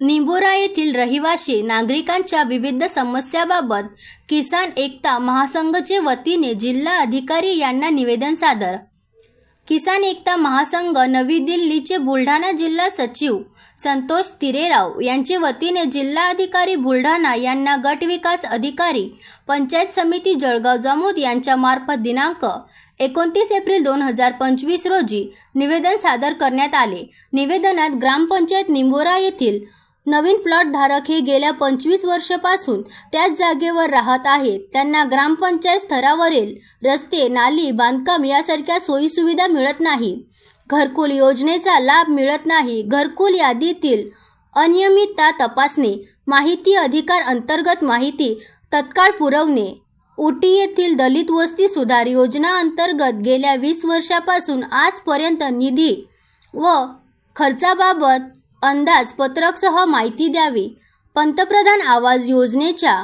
निंबोरा येथील रहिवासी नागरिकांच्या विविध समस्याबाबत किसान एकता महासंघचे वतीने जिल्हा अधिकारी यांना निवेदन सादर. किसान एकता महासंघ नवी दिल्लीचे बुलढाणा जिल्हा सचिव संतोष तिरेराव यांचे वतीने जिल्हाधिकारी बुलढाणा यांना गट विकास अधिकारी पंचायत समिती जळगाव जामोद यांच्या मार्फत दिनांक एकोणतीस एप्रिल दोन हजार पंचवीस रोजी निवेदन सादर करण्यात आले. निवेदनात ग्रामपंचायत निंबोरा येथील नवीन प्लॉट धारक हे गेल्या पंचवीस वर्षापासून त्याच जागेवर राहत आहेत. त्यांना ग्रामपंचायत स्तरावरील रस्ते नाली बांधकाम यासारख्या सोयीसुविधा मिळत नाही. घरकुल योजनेचा लाभ मिळत नाही. घरकुल यादीतील अनियमितता तपासणे माहिती अधिकार अंतर्गत माहिती तत्काळ पुरवणे उटी येथील दलित वस्ती सुधार योजना अंतर्गत गेल्या वीस वर्षापासून आजपर्यंत निधी व खर्चाबाबत अंदाजपत्रकसह माहिती द्यावी. पंतप्रधान आवाज योजनेच्या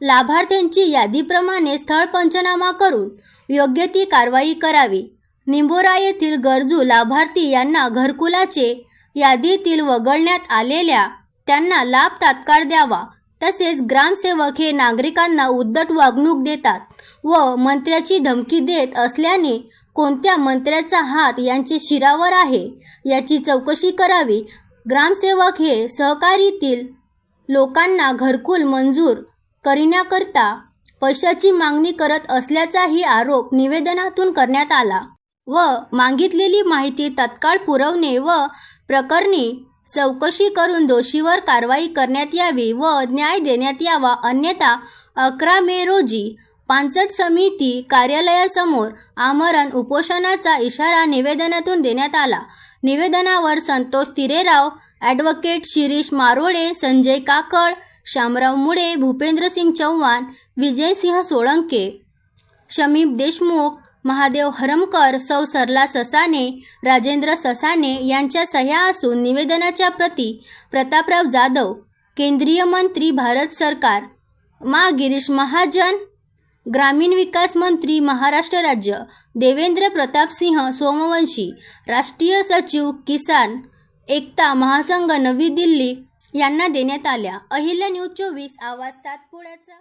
लाभार्थ्यांची यादीप्रमाणे स्थळ पंचनामा करून योग्य ती कारवाई करावी. निंबोरा येथील गरजू लाभार्थी यांना घरकुलाचे यादीतील वगळण्यात आलेल्या त्यांना लाभ तात्काळ द्यावा. तसेच ग्रामसेवक हे नागरिकांना उद्धट वागणूक देतात व मंत्र्याची धमकी देत असल्याने कोणत्या मंत्र्याचा हात यांचे शिरावर आहे याची चौकशी करावी. ग्रामसेवक हे सहकारीतील लोकांना घरकुल मंजूर करण्याकरता पैशाची मागणी करत असल्याचाही आरोप निवेदनातून करण्यात आला व मागितलेली माहिती तत्काळ पुरवणे व प्रकरणी चौकशी करून दोषीवर कारवाई करण्यात यावी व न्याय देण्यात यावा. अन्यथा अकरा मे रोजी पानसट समिती कार्यालयासमोर आमरण उपोषणाचा इशारा निवेदनातून देण्यात आला. निवेदनावर संतोष तिरेराव ॲडव्होकेट शिरीष मारोडे संजय काकड शामराव मुळे भूपेंद्रसिंग चव्हाण विजयसिंह सोळंके शमीप देशमुख महादेव हरमकर सौ सरला ससाने राजेंद्र ससाने यांच्या सह्या असून निवेदनाच्या प्रती प्रतापराव जाधव केंद्रीय मंत्री भारत सरकार मा गिरीश महाजन ग्रामीण विकास मंत्री महाराष्ट्र राज्य देवेंद्र प्रतापसिंह सोमवंशी राष्ट्रीय सचिव किसान एकता महासंघ नवी दिल्ली यांना देण्यात आल्या. अहिल्या न्यूज चोवीस आवाज सातपुड्याचा.